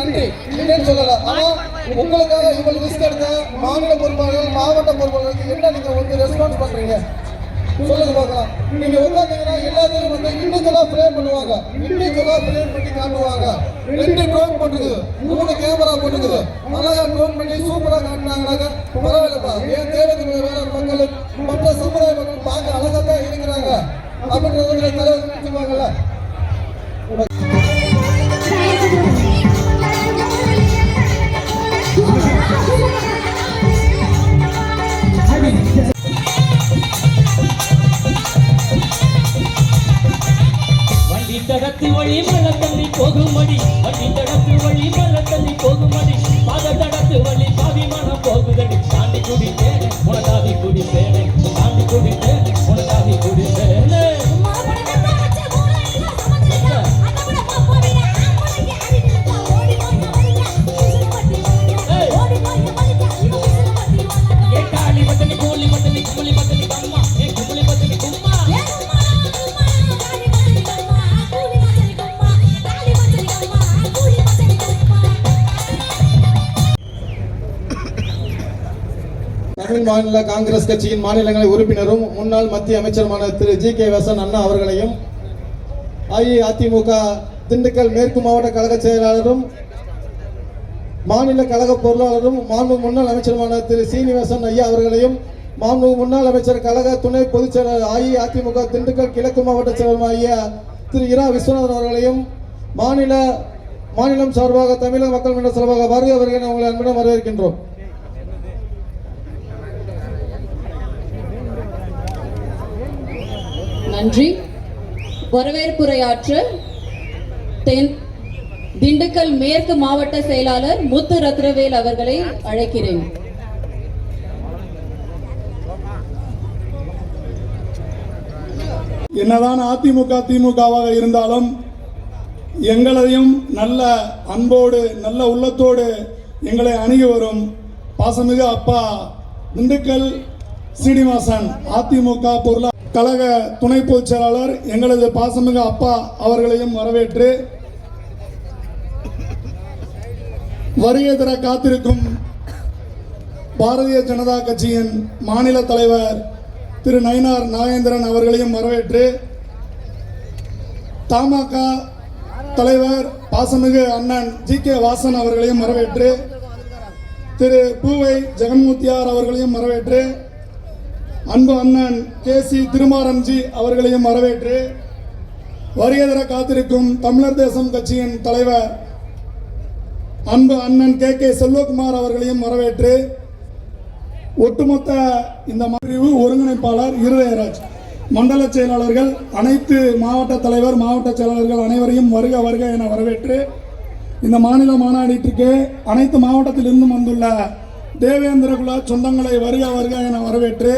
நன்றி இல்லைன்னு சொல்லல. ஆனா உங்களுக்காக இவ்வளவு ரிஸ்க் எடுத்த மாநில பொறுப்பாளர்கள் மாவட்ட பொறுப்பாளர்களுக்கு என்ன நீங்க வந்து ரெஸ்பான்ஸ் பண்றீங்க? சொல்லுங்க பார்க்கலாம். நீங்க உட்காந்தீங்கன்னா எல்லாத்தையும் வந்து இண்டிவிஜுவலா ஃப்ரேம் பண்ணுவாங்க. இண்டிவிஜுவலா ஃப்ரேம் பண்ணி காட்டுவாங்க. ரெண்டு ட்ரோன் போட்டுக்குது. மூணு கேமரா போட்டுக்குது. அழகா ட்ரோன் பண்ணி சூப்பரா காட்டினாங்கன்னாக்க பரவாயில்லப்பா. என் தேவைக்கு வேற மக்கள் மற்ற சமுதாய மக்கள் பார்க்க அழகா தான் இருக்கிறாங்க. அப்படின்றது தலைவர் சொல்லுவாங்கல்ல வண்டி தடத்து வழி மலை தள்ளி போகுமடி. வண்டி தடத்து வழி மலை தள்ளி போகுமடி. பாத தடத்து வழி பாதி மனம் போகுதடி. தாண்டி குடிப்பேன் உனதாதி குடிப்பேன் தாண்டி குடிப்பேன் தமிழ் மாநில காங்கிரஸ் கட்சியின் மாநிலங்களை உறுப்பினரும் முன்னாள் மத்திய அமைச்சருமான திரு ஜி கே வசன் அண்ணா அவர்களையும் அஇஅதிமுக திண்டுக்கல் மேற்கு மாவட்ட கழக செயலாளரும் மாநில கழக பொருளாளரும் மாண்பு முன்னாள் அமைச்சருமான திரு சீனிவாசன் ஐயா அவர்களையும் மாண்பு முன்னாள் அமைச்சர் கழக துணை பொதுச் செயலாளர் அஇஅதிமுக திண்டுக்கல் கிழக்கு மாவட்ட செயலர் ஐயா திரு இரா விஸ்வநாதன் அவர்களையும் மாநில மாநிலம் சார்பாக தமிழக மக்கள் மன்ற சார்பாக வருகை அவர்களை உங்களை அன்புடன் வரவேற்கின்றோம். நன்றி. வரவேற்புரையாற்ற தென் திண்டுக்கல் மேற்கு மாவட்ட செயலாளர் முத்து ரத்னவேல் அவர்களை அழைக்கிறேன். என்னதான் அதிமுக திமுகவாக இருந்தாலும் எங்களையும் நல்ல அன்போடு நல்ல உள்ளத்தோடு எங்களை அணுகி வரும் பாசமிகு அப்பா திண்டுக்கல் சீனிவாசன் அதிமுக பொருளா கழக துணை பொதுச் செயலாளர் எங்களது பாசமிகு அப்பா அவர்களையும் வரவேற்று வருகை தர காத்திருக்கும் பாரதிய ஜனதா கட்சியின் மாநில தலைவர் திரு நயினார் நாகேந்திரன் அவர்களையும் வரவேற்று தமாக தலைவர் பாசமிகு அண்ணன் ஜி கே வாசன் அவர்களையும் வரவேற்று திரு பூவை ஜெகன்மூர்த்தியார் அவர்களையும் வரவேற்று அன்பு அண்ணன் கே சி திருமாரம்ஜி அவர்களையும் வரவேற்று வருகை காத்திருக்கும் தமிழர் தேசம் கட்சியின் தலைவர் அன்பு அண்ணன் கே கே செல்வகுமார் அவர்களையும் வரவேற்று ஒட்டுமொத்த இந்த பிரிவு ஒருங்கிணைப்பாளர் இருதயராஜ் மண்டல செயலாளர்கள் அனைத்து மாவட்ட தலைவர் மாவட்ட செயலாளர்கள் அனைவரையும் வருக வருக என வரவேற்று இந்த மாநில மாநாட்டிற்கு அனைத்து மாவட்டத்திலிருந்தும் வந்துள்ள தேவேந்திர குல சொந்தங்களை வருக வருக என வரவேற்று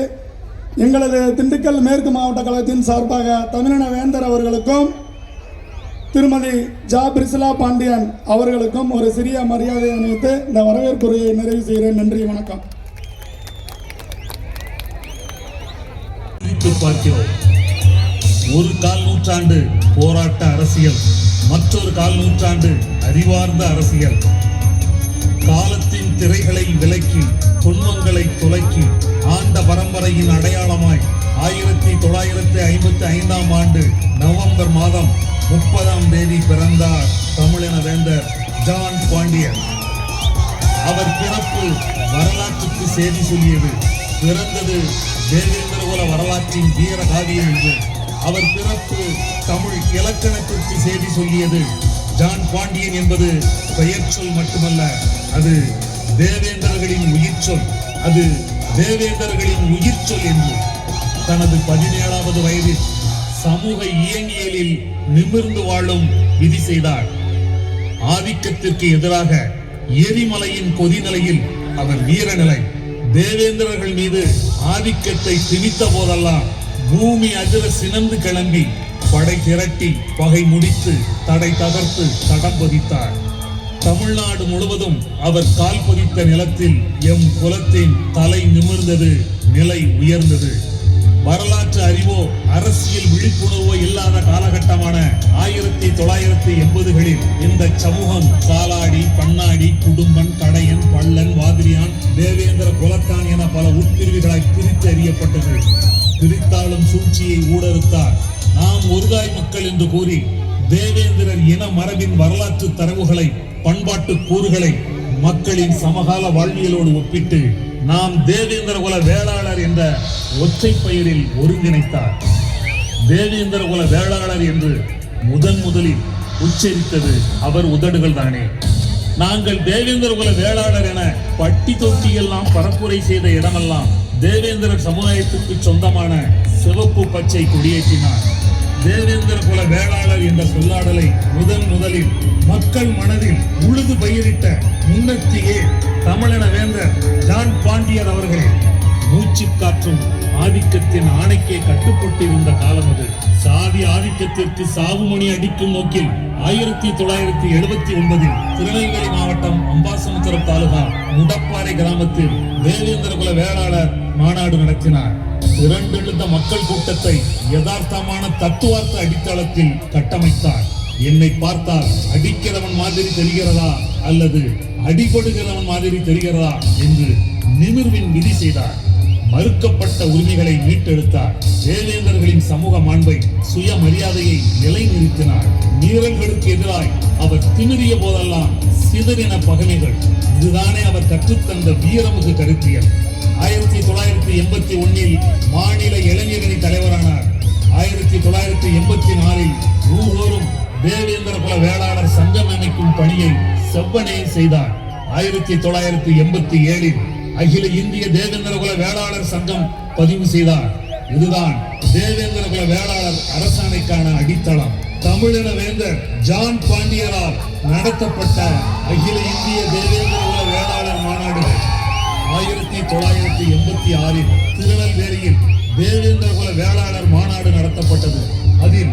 எங்களது திண்டுக்கல் மேற்கு மாவட்ட கழகத்தின் சார்பாக தமிழின வேந்தர் அவர்களுக்கும் திருமதி ஜா பிரிசிலா பாண்டியன் அவர்களுக்கும் ஒரு சிறிய மரியாதை அணிவித்து இந்த வரவேற்புரையை நிறைவு செய்கிறேன். நன்றி வணக்கம். பார்க்கிறோம். ஒரு கால் நூற்றாண்டு போராட்ட அரசியல் மற்றொரு கால் நூற்றாண்டு அறிவார்ந்த அரசியல். காலத்தின் திரைகளை விலக்கி துன்பங்களை துலக்கி ஆண்ட பரம்பரையின் அடையாளமாய் ஆயிரத்தி தொள்ளாயிரத்தி ஐம்பத்தி ஐந்தாம் ஆண்டு நவம்பர் மாதம் முப்பதாம் தேதி பிறந்தார் தமிழின வேந்தர் ஜான் பாண்டியன். அவர் பிறப்பு வரலாற்றுக்கு செய்தி சொல்லியது. பிறந்தது தேவேந்திர வரலாற்றின் வீர காவியம் என்று அவர் பிறப்பு தமிழ் இலக்கணத்திற்கு செய்தி சொல்லியது. ஜான் பாண்டியன் என்பது பெயர் சொல் மட்டுமல்ல அது தேவேந்திரர்களின் உயிர் சொல். அது தேவேந்தர்களின் உயிர் சொல் என்று தனது பதினேழாவது வயதில் சமூக இயங்கியலில் நிமிர்ந்து வாழும் விதி செய்தார். ஆதிக்கத்திற்கு எதிராக எரிமலையின் கொதிநிலையில் அவர் வீரநிலை. தேவேந்திரர்கள் மீது ஆதிக்கத்தை திணித்த போதெல்லாம் பூமி அதிர சினந்து கிளம்பி படை திரட்டி பகை முடித்து தடை தகர்த்து தடம் பதித்தார். தமிழ்நாடு முழுவதும் அவர் கால் பதித்த நிலத்தில் எம் குலத்தின் தலை நிமிர்ந்தது நிலை உயர்ந்தது. வரலாற்று அறிவோ அரசியல் விழிப்புணர்வோ இல்லாத காலகட்டமான ஆயிரத்தி தொள்ளாயிரத்தி எண்பதுகளில் இந்த சமூகம் காலாடி பண்ணாடி குடும்பன் கடையன் பள்ளன் வாதிரியான் தேவேந்திர குலத்தான் என பல உட்பிரிவுகளாய் பிரித்து அறியப்பட்டது. பிரித்தாலும் சூழ்ச்சியை ஊடறுத்தார். நாம் ஒருதாய் மக்கள் என்று கூறி தேவேந்திரர் இன மரபின் வரலாற்று தரவுகளை பண்பாட்டு கூறுகளை மக்களின் சமகால வாழ்வியலோடு ஒப்பிட்டு நாம் தேவேந்திர குல வேளாளர் என்ற ஒற்றை பெயரில் ஒருங்கிணைத்தார். தேவேந்திர குல வேளாளர் என்று முதன் முதலில் உச்சரித்தது அவர் உதடுகள் தானே. நாங்கள் தேவேந்திர குல வேளாளர் என பட்டி தொட்டி எல்லாம் பரப்புரை செய்த இடமெல்லாம் தேவேந்திரர் சமுதாயத்துக்கு சொந்தமான சிவப்பு பச்சை கொடியேற்றினார். தேவேந்திர குல வேளாளர் என்ற சொல்லாடலை முதன் முதலில் மக்கள் மனதில் உழுது பயிரிட்ட முன்னத்தியே தமிழன வேந்தர் ஜான் பாண்டியர் அவர்கள் மூச்சு காற்றும் ஆதிக்கத்தின் ஆணைக்கே கட்டுப்பட்டிருந்த காலம் அது. சாதி ஆதிக்கத்திற்கு சாவுமணி அடிக்கும் நோக்கில் ஆயிரத்தி தொள்ளாயிரத்தி எழுபத்தி ஒன்பதில் திருநெல்வேலி மாவட்டம் அம்பாசமுத்திரம் தாலுகா முடப்பாறை கிராமத்தில் தேவேந்திர குல வேளாளர் மாநாடு நடத்தினார். திரண்டெழுந்த மக்கள் கூட்டத்தை யதார்த்தமான தத்துவார்த்த அடித்தளத்தில் கட்டமைத்தார். என்னை பார்த்தால் அடிக்கிறவன் மாதிரி தெரிகிறதா அல்லது அடிபடுகிறவன் மாதிரி தெரிகிறதா என்று நிமிர்வின் விதி செய்தார். மறுக்கப்பட்ட உரிமைகளை மீட்டெடுத்தார். தேவேந்தர்களின் சமூக மாண்பை சுயமரியாதையை நிலைநிறுத்தினார். மீறல்களுக்கு எதிராய் அவர் திமிரிய போதெல்லாம் சிதறின பகமைகள். இதுதானே அவர் கற்றுத்தந்த வீரமுக கருத்தியல். ஆயிரத்தி தொள்ளாயிரத்தி எண்பத்தி ஒன்னில் மாநில இளைஞரணி தலைவரானார். ஆயிரத்தி தொள்ளாயிரத்தி எண்பத்தி நாலில் ஊர்தோறும் தேவேந்திர குல வேளாளர் சங்கம் அமைக்கும் பணியை செவ்வனே செய்தார். ஆயிரத்தி தொள்ளாயிரத்தி எண்பத்தி ஏழில் அகில இந்திய தேவேந்திர குல வேளாளர் சங்கம் பதிவு செய்தார். இதுதான் தேவேந்திர குல வேளாளர் அரசாணைக்கான அடித்தளம். தமிழின வேந்தர் ஜான் பாண்டியரால் நடத்தப்பட்ட அகில இந்திய தேவேந்திர குல வேளாளர் மாநாடுகள். ஆயிரத்தி தொள்ளாயிரத்தி எண்பத்தி ஆறில் திருநெல்வேலியில் தேவேந்திர குல வேளாளர் மாநாடு நடத்தப்பட்டது. அதில்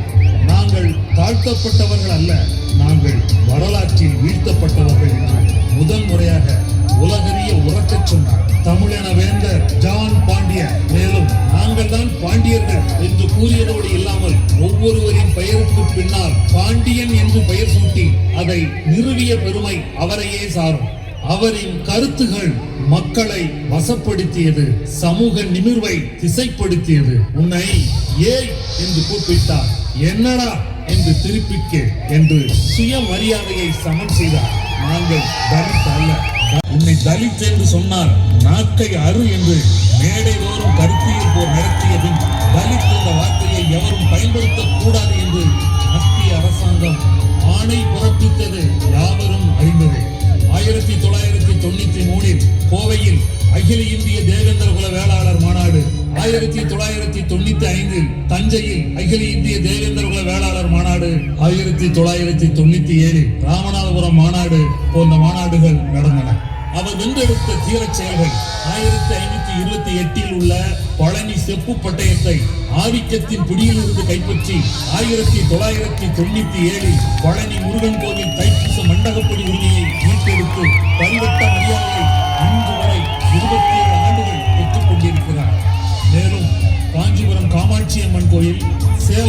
நாங்கள் தாழ்த்தப்பட்டவர்கள் அல்ல நாங்கள் வரலாற்றில் வீழ்த்தப்பட்டவர்கள் என்று முதல் முறையாக உலகறிய உறக்கச் சொன்னார். தமிழென வேந்தர் ஜான் பாண்டிய. மேலும் நாங்கள் தான் பாண்டியர்கள் என்று கூறியதோடு இல்லாமல் ஒவ்வொருவரின் பெயருக்கு பின்னால் பாண்டியன் என்று பெயர் சூட்டி அதை நிறுவிய பெருமை அவரையே சாரும். அவரின் கருத்துகள் மக்களை வசப்படுத்தியது சமூக நிமிர்வை திசைப்படுத்தியது. உன்னை ஏய் என்று கூப்பிட்டார் என்னடா என்று திருப்பிக்க என்று சுயமரியாதையை சமன் செய்தார். நாங்கள் தலித் அல்ல. உன்னை தலித் என்று சொன்னார் நாக்கை அரு என்று மேடை தோறும் கருத்தியல் போர் நடத்திய பின் தலித் என்ற வார்த்தையை எவரும் பயன்படுத்தக் கூடாது என்று மத்திய அரசாங்கம் ஆணை பிறப்பித்தது யாவரும் அறிந்தது. ஆயிரத்தி தொள்ளாயிரத்தி தொண்ணூத்தி மூணில் கோவையில் அகில இந்திய தேவேந்திர குல வேளாளர் மாநாடு. ஆயிரத்தி தொள்ளாயிரத்தி தொண்ணூத்தி ஐந்தில் தஞ்சையில் அகில இந்திய தேவேந்திர குல வேளாளர் மாநாடு. ஆயிரத்தி தொள்ளாயிரத்தி தொண்ணூத்தி ஏழில் ராமநாதபுரம் மாநாடு போன்ற மாநாடுகள் நடந்தன. அவர் வென்றெடுத்த தீரச் செயல்கள் ஆயிரத்தி ஐநூத்தி இருபத்தி எட்டில் உள்ள பழனி செப்பு பட்டயத்தை ஆதிக்கத்தின் பிடியிலிருந்து கைப்பற்றி ஆயிரத்தி தொள்ளாயிரத்தி தொண்ணூத்தி ஏழில் பழனி முருகன் கோவில் தைப்பூச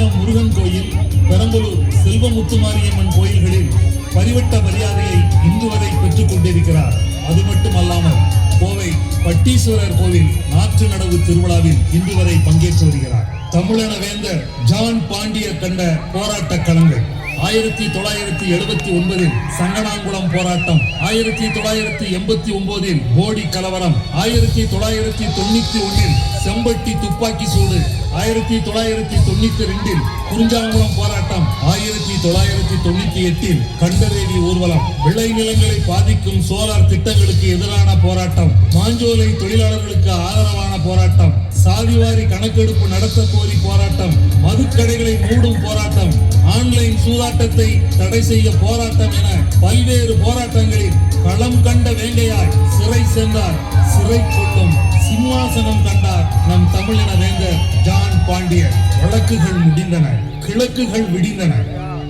சேலம் முருகன் கோயில் பெரம்பலூர் செல்வமுத்துமாரியம்மன் கோயில்களில் பரிவட்ட மரியாதையை இன்று வரை பெற்றுக் கொண்டிருக்கிறார். அது மட்டுமல்லாமல் கோவை பட்டீஸ்வரர் கோவில் நாற்று நடவு திருவிழாவில் இன்று வரை பங்கேற்று வருகிறார். தமிழன வேந்தர் ஜான் பாண்டியர் கண்ட போராட்ட களங்கள். ஆயிரத்தி தொள்ளாயிரத்தி எழுபத்தி ஒன்பதில் சங்கனாங்குளம் போராட்டம் ஆயிரத்தி தொள்ளாயிரத்தி எண்பத்தி ஒன்பதில் போடி கலவரம் ஆயிரத்தி தொள்ளாயிரத்தி தொண்ணூத்தி ஒன்றில் செம்பட்டி துப்பாக்கி சூடு. ஆயிரத்தி தொள்ளாயிரத்தி தொண்ணூத்தி ரெண்டில் குறிஞ்சாங்குளம் போராட்டம். ஆயிரத்தி தொள்ளாயிரத்தி தொண்ணூத்தி எட்டில் கண்டரேவி ஊர்வலம். விளைநிலங்களை பாதிக்கும் சோலார் திட்டங்களுக்கு எதிரான போராட்டம். மாஞ்சோலை தொழிலாளர்களுக்கு ஆதரவான போராட்டம். சாதிவாரி கணக்கெடுப்பு நடத்த கோரி போராட்டம். மதுக்கடைகளை மூடும் போராட்டம். ஆன்லைன் சூதாட்டத்தை தடை செய்ய போராட்டம் என பல்வேறு போராட்டங்களில் களம் கண்ட வேங்கையாய் சிறை சென்றார். சிறை கொள்ளும் சிம்மாசனம் கண்டார் நம் தமிழின வேந்தர் ஜான் பாண்டியன். வழக்குகள் முடிந்தன கிழக்குகள் விடிந்தன.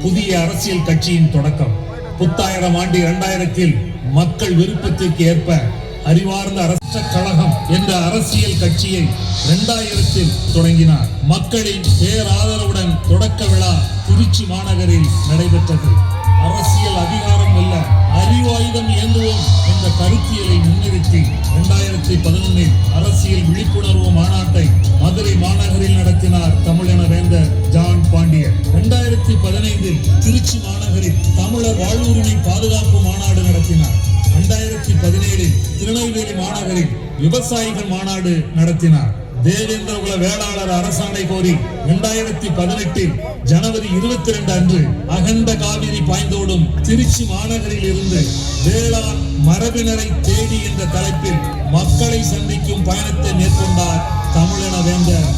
புதிய அரசியல் கட்சியின் தொடக்கம். புத்தாயிரம் ஆண்டு இரண்டாயிரத்தில் மக்கள் விருப்பத்திற்கு ஏற்ப அறிவார்ந்த அரச கழகம் என்ற அரசியல் கட்சியை இரண்டாயிரத்தில் தொடங்கினார். மக்களின் பேராதரவுடன் தொடக்க விழா திருச்சி மாநகரில் நடைபெற்றது. அரசியல் அதிகாரம் அல்ல அறிவாயுதம் ஏந்துவோம் என்ற கருத்தியலை முன்னிறுத்தி இரண்டாயிரத்தி பதினொன்னில் அரசியல் விழிப்புணர்வு மாநாட்டை மதுரை மாநகரில் நடத்தினார் தமிழென வேந்தர் ஜான் பாண்டியன். இரண்டாயிரத்தி பதினைந்தில் திருச்சி மாநகரில் தமிழர் வாழ்வுரிமை பாதுகாப்பு மாநாடு நடத்தினார். இரண்டாயிரத்தி பதினேழில் திருநெல்வேலி மாநகரில் விவசாயிகள் மாநாடு நடத்தினார். தேவேந்திர குல வேளாளர் அரசாணை கோரி இரண்டாயிரத்தி பதினெட்டில் ஜனவரி இருபத்தி ரெண்டு அன்று அகண்ட காவிரி பாய்ந்தோடும் திருச்சி மாநகரில் இருந்து வேளாண் மரபினரை தேடி என்ற தலைப்பில் மக்களை சந்திக்கும் பயணத்தை மேற்கொண்டார் தமிழென வேந்தர்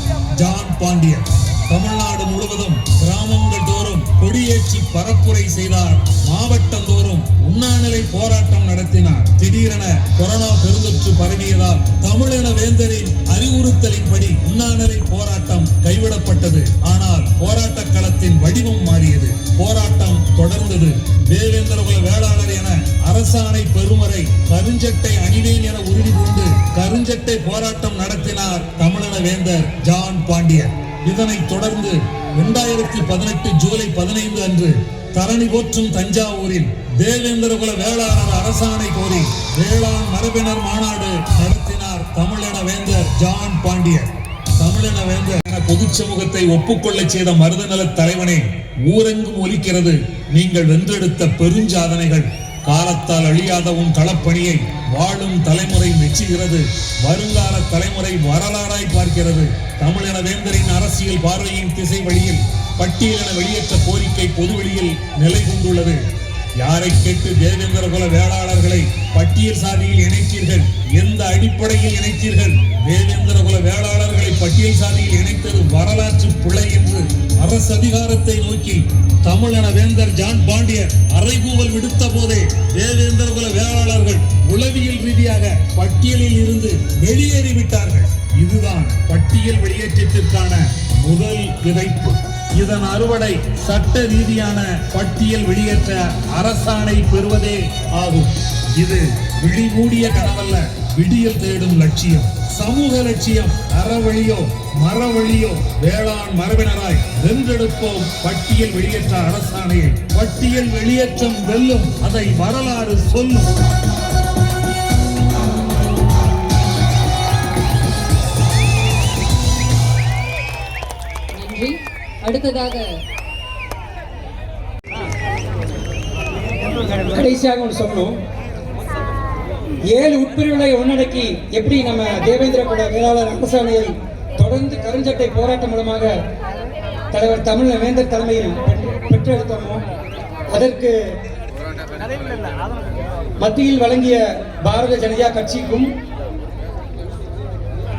ஜான் பாண்டியன். தமிழ்நாடு முழுவதும் கிராமங்கள் தோறும் கொடியேற்றி பரப்புரை செய்தார். மாவட்டம் தோறும் உண்ணாநிலை போராட்டம் நடத்தினார். திடீரென கொரோனா பெருந்தொற்று பரவியதால் தமிழின வேந்தரின் அறிவுறுத்தலின்படி உண்ணாநிலை போராட்டம் கைவிடப்பட்டது. ஆனால் போராட்ட களத்தின் வடிவம் மாறியது. போராட்டம் தொடர்ந்தது. தேவேந்திர குல வேளாளர் என அரசாணை பெருமறை கருஞ்சட்டை அணிவேன் என உறுதி கொண்டு கருஞ்சட்டை போராட்டம் நடத்தினார் தமிழன வேந்தர் ஜான் பாண்டியன். இதனைத் தொடர்ந்து இரண்டாயிரத்தி பதினெட்டு ஜூலை பதினைந்து அன்று தரணி போற்றும் தஞ்சாவூரில் தேவேந்திரகுல வேளாளர் அரசாணை கோரி வேளாண் மரபினர் மாநாடு நடத்தினார் தமிழின வேந்தர் ஜான் பாண்டியன். தமிழின வேந்தர் என பொதுச் சமூகத்தை ஒப்புக்கொள்ளச் செய்த மருதநல தலைவனே ஊரெங்கும் ஒலிக்கிறது. நீங்கள் வென்றெடுத்த பெருஞ்சாதனைகள் காலத்தால் அழியாத உன் களப்பணியை வாழும் தலைமுறை மெச்சுகிறது. வருங்கால தலைமுறை வரலாறாய் பார்க்கிறது. தமிழன வேந்தரின் அரசியல் பார்வையின் திசை வழியில் பட்டியலின வெளியேற்ற கோரிக்கை பொதுவெளியில் நிலை கொண்டுள்ளது. யாரை கேட்டு தேவேந்திர குல வேளாளர்களை பட்டியல் சாதியில் இணைத்தீர்கள்? எந்த அடிப்படையில் இணைத்தீர்கள்? தேவேந்திர குல வேளாளர்களை பட்டியல் சாதியில் இணைத்தது வரலாற்று பிழை என்று அரசு அதிகாரத்தை நோக்கி தமிழன வேந்தர் ஜான் பாண்டியர் அறைகூவல் விடுத்த போதே தேவேந்திர குல வேளாளர்கள் உளவியல் ரீதியாக பட்டியலில் இருந்து வெளியேறிவிட்டார்கள். இதுதான் பட்டியல் வெளியேற்றத்திற்கான முதல் விதைப்பு இதன் அறுவடை சட்ட ரீதியான பட்டியல் வெளியேற்ற அரசாணை பெறுவதே ஆகும். இது விழிமூடிய கனவல்ல விடியல் தேடும் லட்சியம். சமூக லட்சியம் அறவழியோ மரவழியோ வேளாண் மரபினராய் வென்றெடுப்போம் பட்டியல் வெளியேற்ற அரசாணையை பட்டியல் வெளியேற்றம் வெல்லும் அதை வரலாறு சொல்லும். நன்றி. அடுத்ததாக கடைசியாக ஒன்று சொல்லணும். ஏழு உட்பிரிவுகளை ஒன்னடக்கி எப்படி நம்ம தேவேந்திர கூட வேளாளர் அரசாணையை தொடர்ந்து கருஞ்சட்டை போராட்டம் மூலமாக தலைவர் தமிழ் வேந்தர் தலைமையில் பெற்று- பெற்றெடுத்தோமோ அதற்கு மத்தியில் வழங்கிய பாரத ஜனதா கட்சிக்கும்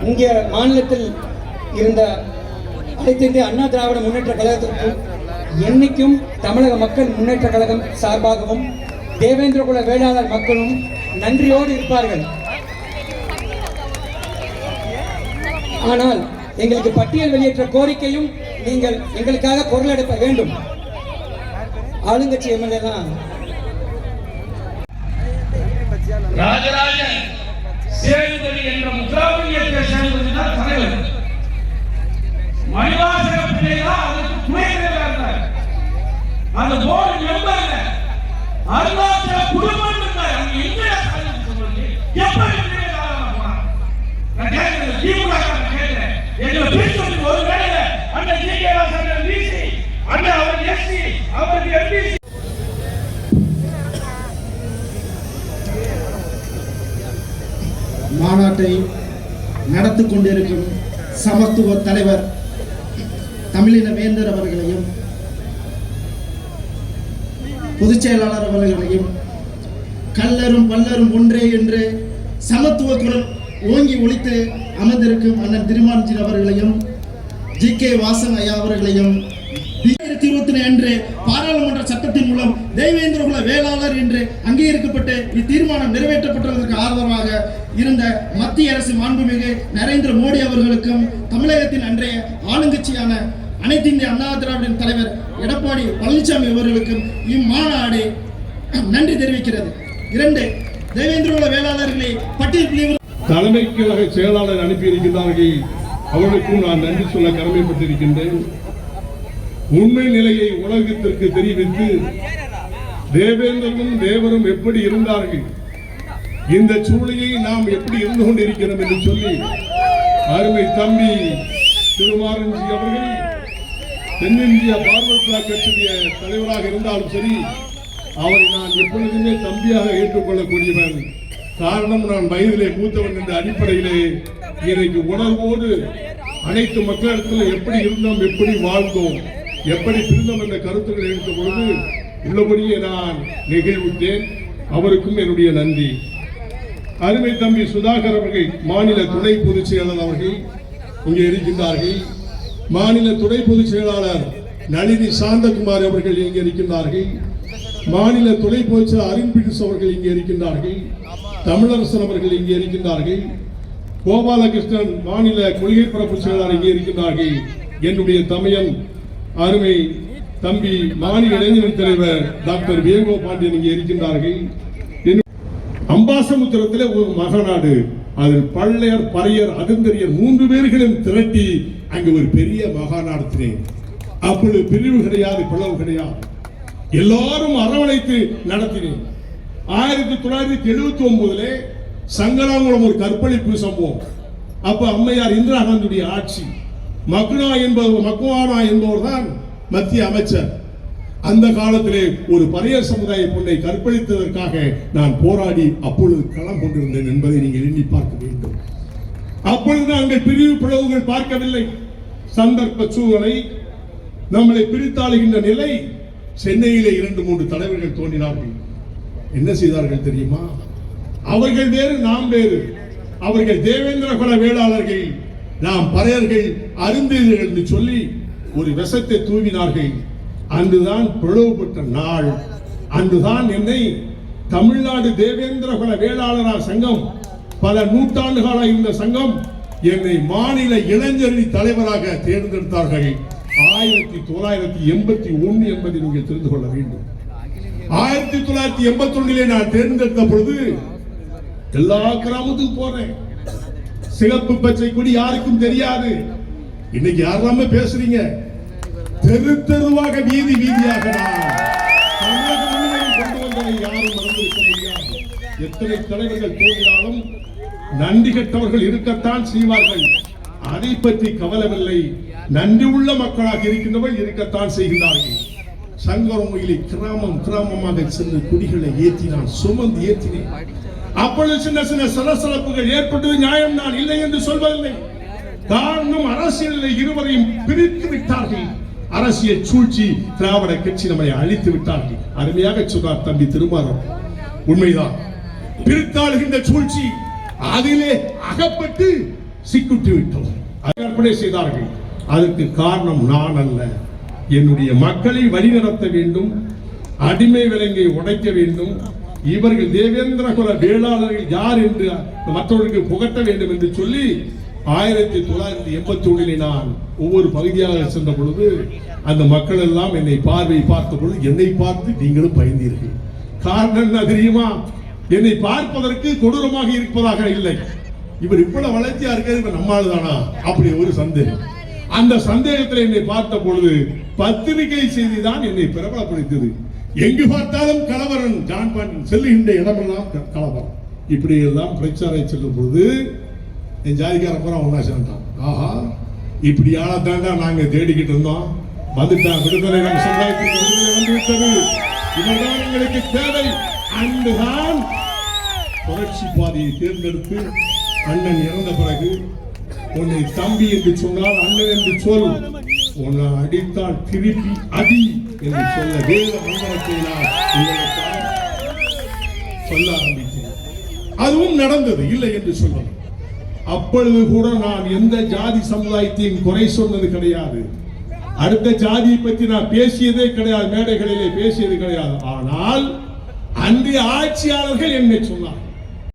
இங்கே மாநிலத்தில் இருந்த அனைத்து இந்திய அண்ணா திராவிட முன்னேற்ற கழகத்திற்கும் என்னைக்கும் தமிழக மக்கள் முன்னேற்ற கழகம் சார்பாகவும் தேவேந்திர குல வேளாளர் மக்களும் நன்றியோடு இருப்பார்கள். ஆனால் எங்களுக்கு பட்டியல் வெளியேற்ற கோரிக்கையும் நீங்கள் எங்களுக்காக குரல் எடுக்க வேண்டும். ஆளுங்கட்சி எம்எல்ஏ தான் ராஜராஜன் சேதுபதி என்ற முத்ராபுரியத்தை மணிவாசக பிள்ளை தான் அதுக்கு துணை தலைவராக இருந்தார் அந்த போர்டு மெம்பர்ல அருணாச்சல குடும்பம் இருந்தார் அவங்க எங்க சாதிச்சு நான் கேட்கிறேன் திமுக கேட்கிறேன். எங்களை பிரிச்சு ஒரு வேலை அந்த ஜி கே வாசன் பிசி அந்த அவர் எஸ்சி அவருக்கு எம்பிசி மாநாட்டை நடத்து கொண்டிருக்கும் சமத்துவ தலைவர் தமிழின வேந்தர் அவர்களையும் பொதுச் செயலாளர் அவர்களையும் கல்லரும் பல்லரும் ஒன்றே என்று சமத்துவ குரல் ஓங்கி ஒழித்து அமர்ந்திருக்கும் அண்ணன் திருமான்ஜி அவர்களையும் ஜி. கே. வாசன் ஐயா அவர்களையும் இருபத்தி அன்று பாராளுமன்ற சட்டத்தின் மூலம் தெய்வேந்திர குல வேளாளர் என்று அங்கீகரிக்கப்பட்டு இத்தீர்மானம் நிறைவேற்றப்பட்டதற்கு ஆதரவாக இருந்த மத்திய அரசு மாண்புமிகு நரேந்திர மோடி அவர்களுக்கும் தமிழகத்தின் அன்றைய ஆளுங்கட்சியான அனைத்து இந்திய அண்ணா திராவிடன் தலைவர் எடப்பாடி பழனிசாமி அவர்களுக்கும் இம்மாநாடு நன்றி தெரிவிக்கிறது. இரண்டு தேவேந்திரகுல வேளாளர்களை பட்டியல் தலைமை கழக செயலாளர் அனுப்பியிருக்கிறார்கள். அவர்களுக்கும் நான் நன்றி சொல்ல கடமைப்பட்டிருக்கின்றேன். உண்மை நிலையை உலகத்திற்கு தெரிவித்து தேவேந்திரனும் தேவரும் எப்படி இருந்தார்கள்? இந்த சூழலை நாம் எப்படி இருந்து கொண்டிருக்கிறோம் என்று சொல்லி அருமை தம்பி திருமாரஞ்சி அவர்கள் தென்னிந்திய பார்வர்ட் பிளாக் கட்சியுடைய தலைவராக இருந்தாலும் சரி அவரை நான் எப்பொழுதுமே தம்பியாக ஏற்றுக்கொள்ளக்கூடியவன். காரணம் நான் வயதிலே மூத்தவன் என்ற அடிப்படையிலே இன்றைக்கு உணர்வோடு அனைத்து மக்களிடத்தில் எப்படி இருந்தோம் எப்படி வாழ்ந்தோம் எப்படி பிரிந்தோம் என்ற கருத்துக்களை எடுத்த பொழுது உள்ளபடியே நான் நெகிழ்வுற்றேன். அவருக்கும் என்னுடைய நன்றி. அருமை தம்பி சுதாகர் அவர்கள் மாநில துணை பொதுச் செயலாளர் அவர்கள் இங்கே இருக்கின்றார்கள். மாநில துணை பொதுச் செயலாளர் நளினி சாந்தகுமார் அவர்கள் இங்கே இருக்கின்றார்கள். மாநில துணை பொதுச் செயலாளர் அருண் பிடிஸ் அவர்கள் இங்கே இருக்கின்றார்கள். தமிழரசன் அவர்கள் இங்கே இருக்கின்றார்கள். கோபாலகிருஷ்ணன் மாநில கொள்கை பரப்பு செயலாளர் இங்கே இருக்கின்றார்கள். என்னுடைய தமையன் அருமை தம்பி மாநில இளைஞர் தலைவர் டாக்டர் வேகோ பாண்டியன் இங்கே இருக்கின்றார்கள். அம்பாசமுத்திரத்தில் அம்பாசமுத்திரத்திலே ஒரு மகநாடு அதில் பள்ளையர் பறையர் அகந்தரியர் மூன்று பேர்களும் திரட்டி அங்கே ஒரு பெரிய மகா நடத்தினேன் அப்பொழுது பிரிவு கிடையாது பிளவு கிடையாது. எல்லாரும் அரவணைத்து நடத்தினேன். ஆயிரத்தி தொள்ளாயிரத்தி எழுபத்தி ஒன்பதுல சங்கராங்குளம் ஒரு கற்பழிப்பு சம்பவம். அப்ப அம்மையார் இந்திரா காந்தியுடைய ஆட்சி. மக்னா என்பவர் மக்வானா என்பவர் தான் மத்திய அமைச்சர். அந்த காலத்திலே ஒரு பறையர் சமுதாய பொண்ணை கற்பழித்ததற்காக நான் போராடி அப்பொழுது களம் கொண்டிருந்தேன் என்பதை நீங்கள் எண்ணி பார்க்க வேண்டும். அப்பொழுது நாங்கள் பிரிவு பிளவுகள் பார்க்கவில்லை. சந்தர்ப்ப சூழலை நம்மளை பிரித்தாளுகின்ற நிலை சென்னையிலே இரண்டு மூன்று தலைவர்கள் தோன்றினார்கள். என்ன செய்தார்கள் தெரியுமா? அவர்கள் வேறு நாம் வேறு. அவர்கள் தேவேந்திர குல வேளாளர்கள். நாம் பறையர்கள் அருந்தீர்கள் என்று சொல்லி ஒரு விஷத்தை தூவினார்கள். அன்றுதான் பிளவுபட்ட நாள். அன்றுதான் என்னை தமிழ்நாடு தேவேந்திர குல வேளாளரா சங்கம் பல நூற்றாண்டுகளாக இருந்த சங்கம் என்னை மாநில இளைஞரணி தலைவராக தேர்ந்தெடுத்தார்கள். ஆயிரத்தி தொள்ளாயிரத்தி எண்பத்தி ஒன்று என்பதை நீங்கள் தெரிந்து கொள்ள வேண்டும். ஆயிரத்தி தொள்ளாயிரத்தி எண்பத்தி ஒன்றிலே நான் தேர்ந்தெடுத்த பொழுது எல்லா கிராமத்துக்கும் போறேன். சிகப்பு பச்சை கொடி யாருக்கும் தெரியாது. இன்னைக்கு யாரெல்லாமே பேசுறீங்க? தெரு தெருவாக வீதி வீதியாக நான் கொண்டு வந்ததை யாரும் மறந்திருக்க முடியாது. எத்தனை தலைவர்கள் தோன்றினாலும் நன்றி கெட்டவர்கள் இருக்கத்தான் செய்வார்கள். அதை பற்றி கவலமில்லை நன்றி உள்ள மக்களாக இருக்கின்றவர்கள் இருக்கத்தான் செய்கிறார்கள் சங்கரமொழியிலே கிராமம் கிராமமாக சென்று குடிகளை ஏற்றினான் சுமந்து ஏற்றினேன். அப்பொழுது சின்ன சின்ன சலசலப்புகள் ஏற்பட்டது நியாயம் நான் இல்லை என்று சொல்வதில்லை. காரணம் அரசியலில் இருவரையும் பிரித்து விட்டார்கள். அரசியல் சூழ்ச்சி திராவிட கட்சி நம்மை அழித்து விட்டார்கள். அருமையாக சொன்னார் தம்பி திருமாறன் உண்மைதான். பிரித்தாளுகின்ற சூழ்ச்சி அதிலே அகப்பட்டு சிக்குட்டு விட்டோம் கற்பனை செய்தார்கள். அதற்கு காரணம் நான் அல்ல. என்னுடைய மக்களை வழிநடத்த வேண்டும். அடிமை விலங்கை உடைக்க வேண்டும். இவர்கள் தேவேந்திர குல வேளாளர்கள் யார் என்று மற்றவர்களுக்கு புகட்ட வேண்டும் என்று சொல்லி ஆயிரத்தி தொள்ளாயிரத்தி எண்பத்தி ஒன்றிலே நான் ஒவ்வொரு பகுதியாக சென்ற பொழுது அந்த மக்கள் எல்லாம் என்னை பார்வை பார்த்த பொழுது என்னை பார்த்து நீங்களும் பயந்தீர்கள். காரணம் என்ன தெரியுமா? என்னை பார்ப்பதற்கு கொடூரமாக இருப்பதாக இல்லை. இவர் இவ்வளவு வளர்ச்சியா இருக்கிறது இவர் நம்மால் தானா? அப்படி ஒரு சந்தேகம். அந்த சந்தேகத்தில் என்னை பார்த்த பொழுது பத்திரிகை செய்தி தான் என்னை பிரபலப்படுத்தியது. எங்கு பார்த்தாலும் கலவரன் ஜான்பான் செல்லுகின்ற இடமெல்லாம் க- கலவரம். இப்படி எல்லாம் பிரச்சாரம் செல்லும் பொழுது என் ஜாதிக்கார பூரா ஒன்றா சேர்ந்தான் ஆஹா இப்படி ஆளத்தாண்டா நாங்க தேடிக்கிட்டு இருந்தோம். வந்துட்டான் விடுதலை நம்ம சமுதாயத்துக்கு வந்துவிட்டது. இவர்தான் எங்களுக்கு தேவை. அன்புதான் புரட்சி பாதையை தேர்ந்தெடுத்து அண்ணன் இறந்த பிறகு உன்னை தம்பி என்று சொன்னால் அண்ணன் என்று சொல். உன்னை அடித்தால் திருப்பி அடி என்று சொல்ல வேத மந்திரத்தை நான் சொல்ல ஆரம்பித்தேன். அதுவும் நடந்தது இல்லை என்று சொல்லலாம் அப்பொழுது கூட நான் எந்த ஜாதி சமுதாயத்தையும் குறை சொன்னது கிடையாது. அடுத்த ஜாதியை பற்றி நான் பேசியதே கிடையாது மேடைகளிலே பேசியது கிடையாது. ஆனால் அன்றைய ஆட்சியாளர்கள் என்னை சொன்னார்